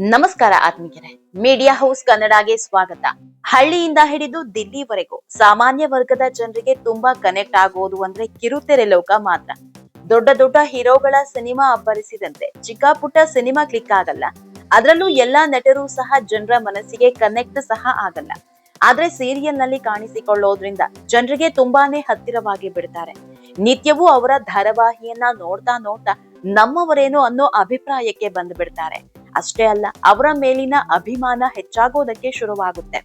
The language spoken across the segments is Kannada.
ನಮಸ್ಕಾರ ಆತ್ಮೀಯರೇ. ಮೀಡಿಯಾ ಹೌಸ್ ಕನ್ನಡಗೆ ಸ್ವಾಗತ. ಹಳ್ಳಿಯಿಂದ ಹಿಡಿದು ದಿಲ್ಲಿವರೆಗೂ ಸಾಮಾನ್ಯ ವರ್ಗದ ಜನರಿಗೆ ತುಂಬಾ ಕನೆಕ್ಟ್ ಆಗೋದು ಅಂದ್ರೆ ಕಿರುತೆರೆ ಲೋಕ ಮಾತ್ರ. ದೊಡ್ಡ ದೊಡ್ಡ ಹೀರೋಗಳ ಸಿನಿಮಾ ಅಬ್ಬರಿಸಿದಂತೆ ಚಿಕ್ಕ ಪುಟ್ಟ ಸಿನಿಮಾ ಕ್ಲಿಕ್ ಆಗಲ್ಲ. ಅದರಲ್ಲೂ ಎಲ್ಲಾ ನಟರು ಸಹ ಜನರ ಮನಸ್ಸಿಗೆ ಕನೆಕ್ಟ್ ಸಹ ಆಗಲ್ಲ. ಆದ್ರೆ ಸೀರಿಯಲ್ನಲ್ಲಿ ಕಾಣಿಸಿಕೊಳ್ಳೋದ್ರಿಂದ ಜನರಿಗೆ ತುಂಬಾನೇ ಹತ್ತಿರವಾಗಿ ಬಿಡ್ತಾರೆ. ನಿತ್ಯವೂ ಅವರ ಧಾರಾವಾಹಿಯನ್ನ ನೋಡ್ತಾ ನೋಡ್ತಾ ನಮ್ಮವರೇನು ಅನ್ನೋ ಅಭಿಪ್ರಾಯಕ್ಕೆ ಬಂದು ಬಿಡ್ತಾರೆ ಅಷ್ಟೇ ಅಲ್ಲ, ಅವರ ಮೇಲಿನ ಅಭಿಮಾನ ಹೆಚ್ಚಾಗೋದಕ್ಕೆ ಶುರುವಾಗುತ್ತೆ.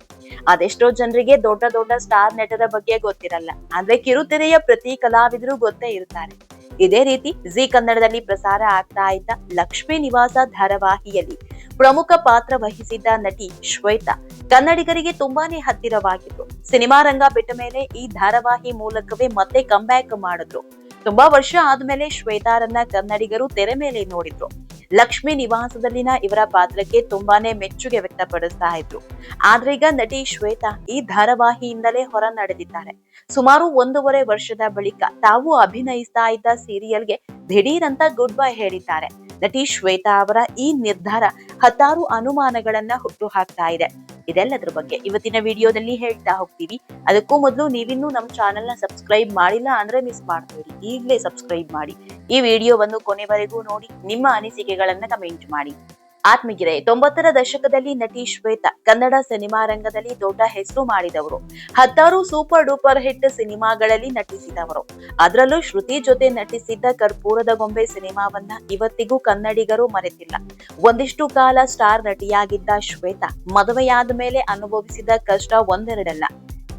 ಅದೆಷ್ಟೋ ಜನರಿಗೆ ದೊಡ್ಡ ದೊಡ್ಡ ಸ್ಟಾರ್ ನಟರ ಬಗ್ಗೆ ಗೊತ್ತಿರಲ್ಲ. ಅಂದ್ರೆ ಕಿರುತೆರೆಯ ಪ್ರತಿ ಕಲಾವಿದರು ಗೊತ್ತೇ ಇರ್ತಾರೆ. ಇದೇ ರೀತಿ ಜೀ ಕನ್ನಡದಲ್ಲಿ ಪ್ರಸಾರ ಆಗ್ತಾ ಇದ್ದ ಲಕ್ಷ್ಮೀ ನಿವಾಸ ಧಾರಾವಾಹಿಯಲ್ಲಿ ಪ್ರಮುಖ ಪಾತ್ರ ವಹಿಸಿದ್ದ ನಟಿ ಶ್ವೇತಾ ಕನ್ನಡಿಗರಿಗೆ ತುಂಬಾನೇ ಹತ್ತಿರವಾಗಿದ್ರು. ಸಿನಿಮಾ ರಂಗ ಬಿಟ್ಟ ಮೇಲೆ ಈ ಧಾರಾವಾಹಿ ಮೂಲಕವೇ ಮತ್ತೆ ಕಂಬ್ಯಾಕ್ ಮಾಡಿದ್ರು. ತುಂಬಾ ವರ್ಷ ಆದ್ಮೇಲೆ ಶ್ವೇತಾರನ್ನ ಕನ್ನಡಿಗರು ತೆರೆ ಮೇಲೆ ನೋಡಿದ್ರು. ಲಕ್ಷ್ಮಿ ನಿವಾಸದಲ್ಲಿನ ಇವರ ಪಾತ್ರಕ್ಕೆ ತುಂಬಾನೇ ಮೆಚ್ಚುಗೆ ವ್ಯಕ್ತಪಡಿಸ್ತಾ ಇದ್ರು. ಆದ್ರೆ ಈಗ ನಟಿ ಶ್ವೇತಾ ಈ ಧಾರಾವಾಹಿಯಿಂದಲೇ ಹೊರ ನಡೆದಿದ್ದಾರೆ ಸುಮಾರು ಒಂದೂವರೆ ವರ್ಷದ ಬಳಿಕ ತಾವು ಅಭಿನಯಿಸ್ತಾ ಇದ್ದ ಸೀರಿಯಲ್ಗೆ ದಿಢೀರ್ ಅಂತ ಗುಡ್ ಬೈ ಹೇಳಿದ್ದಾರೆ. ನಟಿ ಶ್ವೇತಾ ಅವರ ಈ ನಿರ್ಧಾರ ಹತ್ತಾರು ಅನುಮಾನಗಳನ್ನ ಹುಟ್ಟು ಹಾಕ್ತಾ ಇದೆ. ಇದೆಲ್ಲದ್ರ ಬಗ್ಗೆ ಇವತ್ತಿನ ವಿಡಿಯೋದಲ್ಲಿ ಹೇಳ್ತಾ ಹೋಗ್ತೀವಿ. ಅದಕ್ಕೂ ಮೊದಲು ನೀವಿನ್ನೂ ನಮ್ಮ ಚಾನೆಲ್ನ ಸಬ್ಸ್ಕ್ರೈಬ್ ಮಾಡಿಲ್ಲ ಅಂದ್ರೆ ಮಿಸ್ ಮಾಡ್ಬೇಡಿ. ಈಗಲೇ ಸಬ್ಸ್ಕ್ರೈಬ್ ಮಾಡಿ. ಈ ವಿಡಿಯೋವನ್ನು ಕೊನೆವರೆಗೂ ನೋಡಿ, ನಿಮ್ಮ ಅನಿಸಿಕೆಗಳನ್ನ ಕಮೆಂಟ್ ಮಾಡಿ. ಆತ್ಮಗಿರೆ ತೊಂಬತ್ತರ ದಶಕದಲ್ಲಿ ನಟಿ ಶ್ವೇತಾ ಕನ್ನಡ ಸಿನಿಮಾ ರಂಗದಲ್ಲಿ ದೊಡ್ಡ ಹೆಸರು ಮಾಡಿದವರು. ಹತ್ತಾರು ಸೂಪರ್ ಡೂಪರ್ ಹಿಟ್ ಸಿನಿಮಾಗಳಲ್ಲಿ ನಟಿಸಿದವರು. ಅದರಲ್ಲೂ ಶ್ರುತಿ ಜೊತೆ ನಟಿಸಿದ್ದ ಕರ್ಪೂರದ ಗೊಂಬೆ ಸಿನಿಮಾವನ್ನ ಇವತ್ತಿಗೂ ಕನ್ನಡಿಗರು ಮರೆತಿಲ್ಲ. ಒಂದಿಷ್ಟು ಕಾಲ ಸ್ಟಾರ್ ನಟಿಯಾಗಿದ್ದ ಶ್ವೇತಾ ಮದುವೆಯಾದ ಮೇಲೆ ಅನುಭವಿಸಿದ ಕಷ್ಟ ಒಂದೆರಡಲ್ಲ.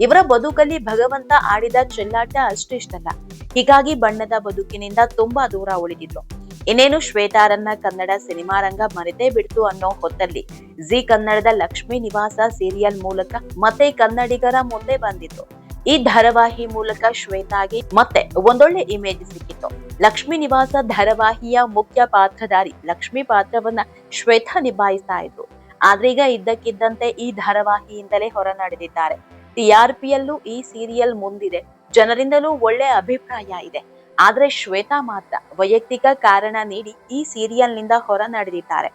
ಇವರ ಬದುಕಲ್ಲಿ ಭಗವಂತ ಆಡಿದ ಚೆಲ್ಲಾಟ ಅಷ್ಟಿಷ್ಟಲ್ಲ. ಹೀಗಾಗಿ ಬಣ್ಣದ ಬದುಕಿನಿಂದ ತುಂಬಾ ದೂರ ಉಳಿದಿದ್ರು. ಇನ್ನೇನು ಶ್ವೇತಾರನ್ನ ಕನ್ನಡ ಸಿನಿಮಾ ರಂಗ ಮರೆತೇ ಬಿಡ್ತು ಅನ್ನೋ ಹೊತ್ತಲ್ಲಿ ಜಿ ಕನ್ನಡದ ಲಕ್ಷ್ಮೀ ನಿವಾಸ ಸೀರಿಯಲ್ ಮೂಲಕ ಮತ್ತೆ ಕನ್ನಡಿಗರ ಮುಂದೆ ಬಂದಿತ್ತು. ಈ ಧಾರಾವಾಹಿ ಮೂಲಕ ಶ್ವೇತಾಗೆ ಮತ್ತೆ ಒಂದೊಳ್ಳೆ ಇಮೇಜ್ ಸಿಕ್ಕಿತ್ತು. ಲಕ್ಷ್ಮೀ ನಿವಾಸ ಧಾರಾವಾಹಿಯ ಮುಖ್ಯ ಪಾತ್ರಧಾರಿ ಲಕ್ಷ್ಮಿ ಪಾತ್ರವನ್ನ ಶ್ವೇತಾ ನಿಭಾಯಿಸ್ತಾ ಇದ್ರು. ಆದ್ರೀಗ ಇದ್ದಕ್ಕಿದ್ದಂತೆ ಈ ಧಾರಾವಾಹಿಯಿಂದಲೇ ಹೊರ ನಡೆದಿದ್ದಾರೆ ಟಿಆರ್ಪಿಯಲ್ಲೂ ಈ ಸೀರಿಯಲ್ ಮುಂದಿದೆ. ಜನರಿಂದಲೂ ಒಳ್ಳೆ ಅಭಿಪ್ರಾಯ ಇದೆ. ಆದ್ರೆ ಶ್ವೇತಾ ಮಾತ್ರ ವೈಯಕ್ತಿಕ ಕಾರಣ ನೀಡಿ ಈ ಸೀರಿಯಲ್ನಿಂದ ಹೊರ ನಡೆದಿದ್ದಾರೆ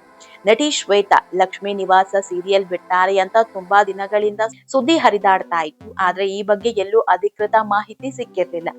ನಟಿ ಶ್ವೇತಾ, ಲಕ್ಷ್ಮೀ ನಿವಾಸ ಸೀರಿಯಲ್ ಬಿಟ್ಟಾರೆ ಅಂತ ತುಂಬಾ ದಿನಗಳಿಂದ ಸುದ್ದಿ ಹರಿದಾಡ್ತಾ ಇತ್ತು. ಆದ್ರೆ ಈ ಬಗ್ಗೆ ಎಲ್ಲೂ ಅಧಿಕೃತ ಮಾಹಿತಿ ಸಿಕ್ಕಿರ್ಲಿಲ್ಲ.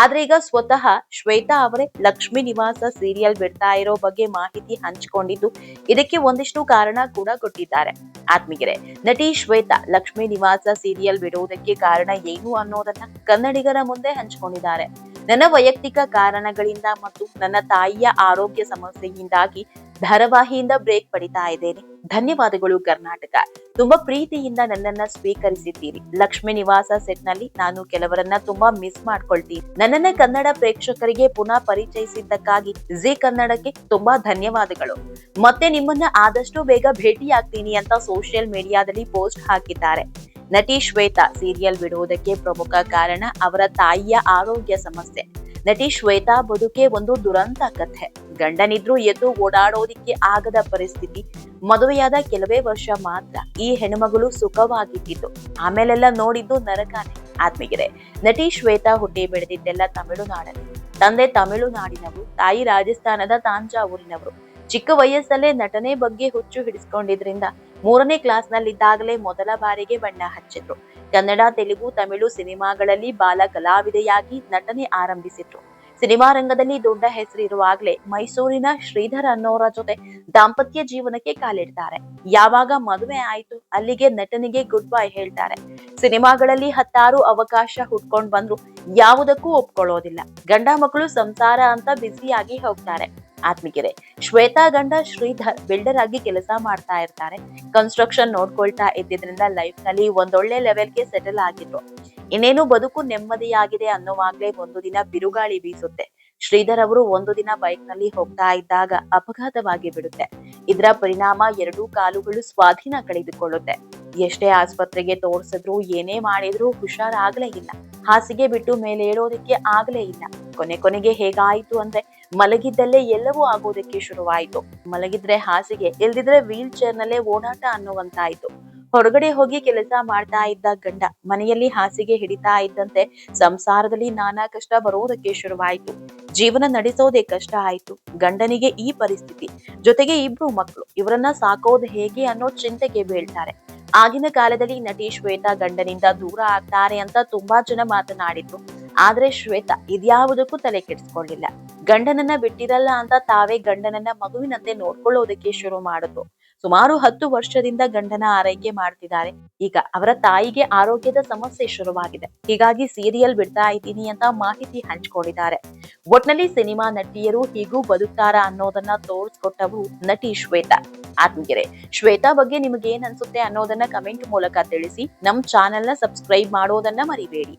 ಆದ್ರೆ ಈಗ ಸ್ವತಃ ಶ್ವೇತಾ ಅವರೇ ಲಕ್ಷ್ಮೀ ನಿವಾಸ ಸೀರಿಯಲ್ ಬಿಡ್ತಾ ಇರೋ ಬಗ್ಗೆ ಮಾಹಿತಿ ಹಂಚಿಕೊಂಡಿದ್ದು ಇದಕ್ಕೆ ಒಂದಿಷ್ಟು ಕಾರಣ ಕೂಡ ಕೊಟ್ಟಿದ್ದಾರೆ. ಆತ್ಮೀಗೆರೆ ನಟಿ ಶ್ವೇತಾ ಲಕ್ಷ್ಮೀ ನಿವಾಸ ಸೀರಿಯಲ್ ಬಿಡುವುದಕ್ಕೆ ಕಾರಣ ಏನು ಅನ್ನೋದನ್ನ ಕನ್ನಡಿಗರ ಮುಂದೆ ಹಂಚಿಕೊಂಡಿದ್ದಾರೆ. ನನ್ನ ವೈಯಕ್ತಿಕ ಕಾರಣಗಳಿಂದ ಮತ್ತು ನನ್ನ ತಾಯಿಯ ಆರೋಗ್ಯ ಸಮಸ್ಯೆಯಿಂದಾಗಿ ಧಾರಾವಾಹಿಯಿಂದ ಬ್ರೇಕ್ ಪಡಿತಾ ಇದ್ದೇನೆ. ಧನ್ಯವಾದಗಳು ಕರ್ನಾಟಕ. ತುಂಬಾ ಪ್ರೀತಿಯಿಂದ ನನ್ನನ್ನ ಸ್ವೀಕರಿಸಿದ್ದೀರಿ. ಲಕ್ಷ್ಮಿ ನಿವಾಸ ಸೆಟ್ನಲ್ಲಿ ನಾನು ಕೆಲವರನ್ನ ತುಂಬಾ ಮಿಸ್ ಮಾಡ್ಕೊಳ್ತೀನಿ. ನನ್ನನ್ನ ಕನ್ನಡ ಪ್ರೇಕ್ಷಕರಿಗೆ ಪುನಃ ಪರಿಚಯಿಸಿದ್ದಕ್ಕಾಗಿ ಜಿ ಕನ್ನಡಕ್ಕೆ ತುಂಬಾ ಧನ್ಯವಾದಗಳು. ಮತ್ತೆ ನಿಮ್ಮನ್ನ ಆದಷ್ಟು ಬೇಗ ಭೇಟಿಯಾಗ್ತೀನಿ ಅಂತ ಸೋಷಿಯಲ್ ಮೀಡಿಯಾದಲ್ಲಿ ಪೋಸ್ಟ್ ಹಾಕಿದ್ದಾರೆ. ನಟಿ ಶ್ವೇತಾ ಸೀರಿಯಲ್ ಬಿಡುವುದಕ್ಕೆ ಪ್ರಮುಖ ಕಾರಣ ಅವರ ತಾಯಿಯ ಆರೋಗ್ಯ ಸಮಸ್ಯೆ. ನಟಿ ಶ್ವೇತಾ ಬದುಕೆ ಒಂದು ದುರಂತ ಕಥೆ. ಗಂಡನಿದ್ರು ಎದ್ದು ಓಡಾಡೋದಿಕ್ಕೆ ಆಗದ ಪರಿಸ್ಥಿತಿ, ಮದುವೆಯಾದ ಕೆಲವೇ ವರ್ಷ ಮಾತ್ರ ಈ ಹೆಣ್ಮಗಳು ಸುಖವಾಗಿದ್ದಿತ್ತು ಆಮೇಲೆಲ್ಲ ನೋಡಿದ್ದು ನರಕಾನೆ. ಆತ್ಮೀಗೆರೆ ನಟಿ ಶ್ವೇತಾ ಹುಟ್ಟಿ ಬೆಳೆದಿದ್ದೆಲ್ಲ ತಮಿಳುನಾಡಲ್ಲಿ. ತಂದೆ ತಮಿಳುನಾಡಿನವರು, ತಾಯಿ ರಾಜಸ್ಥಾನದ ತಾಂಜಾವೂರಿನವರು. ಚಿಕ್ಕ ವಯಸ್ಸಲ್ಲೇ ನಟನೆ ಬಗ್ಗೆ ಹುಚ್ಚು ಹಿಡಿಸ್ಕೊಂಡಿದ್ರಿಂದ ಮೂರನೇ ಕ್ಲಾಸ್ ನಲ್ಲಿದ್ದಾಗಲೇ ಮೊದಲ ಬಾರಿಗೆ ಬಣ್ಣ ಹಚ್ಚಿದ್ರು. ಕನ್ನಡ, ತೆಲುಗು, ತಮಿಳು ಸಿನಿಮಾಗಳಲ್ಲಿ ಬಾಲ ಕಲಾವಿದೆಯಾಗಿ ನಟನೆ ಆರಂಭಿಸಿದ್ರು. ಸಿನಿಮಾ ರಂಗದಲ್ಲಿ ದೊಡ್ಡ ಹೆಸರಿರುವಾಗಲೇ ಮೈಸೂರಿನ ಶ್ರೀಧರ್ ಅನ್ನೋರ ಜೊತೆ ದಾಂಪತ್ಯ ಜೀವನಕ್ಕೆ ಕಾಲಿಡ್ತಾರೆ. ಯಾವಾಗ ಮದುವೆ ಆಯ್ತು ಅಲ್ಲಿಗೆ ನಟನಿಗೆ ಗುಡ್ ಬೈ ಹೇಳ್ತಾರೆ. ಸಿನಿಮಾಗಳಲ್ಲಿ ಹತ್ತಾರು ಅವಕಾಶ ಹುಟ್ಕೊಂಡ್ ಬಂದ್ರು ಯಾವುದಕ್ಕೂ ಒಪ್ಕೊಳ್ಳೋದಿಲ್ಲ. ಗಂಡ ಮಕ್ಕಳು ಸಂಸಾರ ಅಂತ ಬ್ಯುಸಿಯಾಗಿ ಹೋಗ್ತಾರೆ. ಆತ್ಮಿಗೆರೆ ಶ್ವೇತಾ ಗಂಡ ಶ್ರೀಧರ್ ಬಿಲ್ಡರ್ ಆಗಿ ಕೆಲಸ ಮಾಡ್ತಾ ಇರ್ತಾರೆ. ಕನ್ಸ್ಟ್ರಕ್ಷನ್ ನೋಡ್ಕೊಳ್ತಾ ಇದ್ದಿದ್ರಿಂದ ಲೈಫ್ನಲ್ಲಿ ಒಂದೊಳ್ಳೆ ಲೆವೆಲ್ಗೆ ಸೆಟಲ್ ಆಗಿದ್ರು. ಇನ್ನೇನು ಬದುಕು ನೆಮ್ಮದಿಯಾಗಿದೆ ಅನ್ನೋವಾಗ್ಲೇ ಒಂದು ದಿನ ಬಿರುಗಾಳಿ ಬೀಸುತ್ತೆ. ಶ್ರೀಧರ್ ಅವರು ಒಂದು ದಿನ ಬೈಕ್ನಲ್ಲಿ ಹೋಗ್ತಾ ಇದ್ದಾಗ ಅಪಘಾತವಾಗಿ ಬಿಡುತ್ತೆ. ಇದರ ಪರಿಣಾಮ ಎರಡೂ ಕಾಲುಗಳು ಸ್ವಾಧೀನ ಕಳೆದುಕೊಳ್ಳುತ್ತೆ. ಎಷ್ಟೇ ಆಸ್ಪತ್ರೆಗೆ ತೋರಿಸಿದ್ರು ಏನೇ ಮಾಡಿದ್ರು ಹುಷಾರಾಗ್ಲೇ ಇಲ್ಲ. ಹಾಸಿಗೆ ಬಿಟ್ಟು ಮೇಲೆ ಏಳೋದಕ್ಕೆ ಆಗ್ಲೇ ಇಲ್ಲ. ಕೊನೆ ಕೊನೆಗೆ ಹೇಗಾಯ್ತು ಅಂದ್ರೆ ಮಲಗಿದ್ದಲ್ಲೇ ಎಲ್ಲವೂ ಆಗೋದಕ್ಕೆ ಶುರುವಾಯಿತು. ಮಲಗಿದ್ರೆ ಹಾಸಿಗೆ, ಇಲ್ದಿದ್ರೆ ವೀಲ್ ಚೇರ್ ನಲ್ಲೇ ಓಡಾಟ ಅನ್ನುವಂತಾಯ್ತು. ಹೊರಗಡೆ ಹೋಗಿ ಕೆಲಸ ಮಾಡ್ತಾ ಇದ್ದ ಗಂಡ, ಮನೆಯಲ್ಲಿ ಹಾಸಿಗೆ ಹಿಡಿತಾ ಇದ್ದಂತೆ ಸಂಸಾರದಲ್ಲಿ ನಾನಾ ಕಷ್ಟ ಬರೋದಕ್ಕೆ ಶುರುವಾಯಿತು. ಜೀವನ ನಡೆಸೋದೇ ಕಷ್ಟ ಆಯ್ತು. ಗಂಡನಿಗೆ ಈ ಪರಿಸ್ಥಿತಿ, ಜೊತೆಗೆ ಇಬ್ರು ಮಕ್ಕಳು ಇವರನ್ನ ಸಾಕೋದು ಹೇಗೆ ಅನ್ನೋ ಚಿಂತೆಗೆ ಬೀಳ್ತಾರೆ. ಆಗಿನ ಕಾಲದಲ್ಲಿ ನಟಿ ಶ್ವೇತಾ ಗಂಡನಿಂದ ದೂರ ಆಗ್ತಾರೆ ಅಂತ ತುಂಬಾ ಜನ ಮಾತನಾಡಿದ್ರು. ಆದ್ರೆ ಶ್ವೇತಾ ಇದ್ಯಾವುದಕ್ಕೂ ತಲೆ ಕೆಡಿಸ್ಕೊಳ್ಳಿಲ್ಲ ಗಂಡನನ್ನ ಬಿಟ್ಟಿರಲ್ಲ ಅಂತ ತಾವೇ ಗಂಡನನ್ನ ಮಗುವಿನಂತೆ ನೋಡ್ಕೊಳ್ಳೋದಕ್ಕೆ ಶುರು ಮಾಡುದು. ಸುಮಾರು ಹತ್ತು ವರ್ಷದಿಂದ ಗಂಡನ ಆರೈಕೆ ಮಾಡ್ತಿದ್ದಾರೆ. ಈಗ ಅವರ ತಾಯಿಗೆ ಆರೋಗ್ಯದ ಸಮಸ್ಯೆ ಶುರುವಾಗಿದೆ. ಹೀಗಾಗಿ ಸೀರಿಯಲ್ ಬಿಡ್ತಾ ಇದ್ದೀನಿ ಅಂತ ಮಾಹಿತಿ ಹಂಚ್ಕೊಂಡಿದ್ದಾರೆ. ಒಟ್ನಲ್ಲಿ ಸಿನಿಮಾ ನಟಿಯರು ಹೀಗೂ ಬದುಕ್ತಾರ ಅನ್ನೋದನ್ನ ತೋರಿಸ್ಕೊಟ್ಟವು ನಟಿ ಶ್ವೇತಾ. ಆತ್ಮಗೆರೆ ಶ್ವೇತಾ ಬಗ್ಗೆ ನಿಮ್ಗೆ ಏನ್ ಅನ್ಸುತ್ತೆ ಅನ್ನೋದನ್ನ ಕಮೆಂಟ್ ಮೂಲಕ ತಿಳಿಸಿ. ನಮ್ ಚಾನೆಲ್ನ ಸಬ್ಸ್ಕ್ರೈಬ್ ಮಾಡೋದನ್ನ ಮರಿಬೇಡಿ.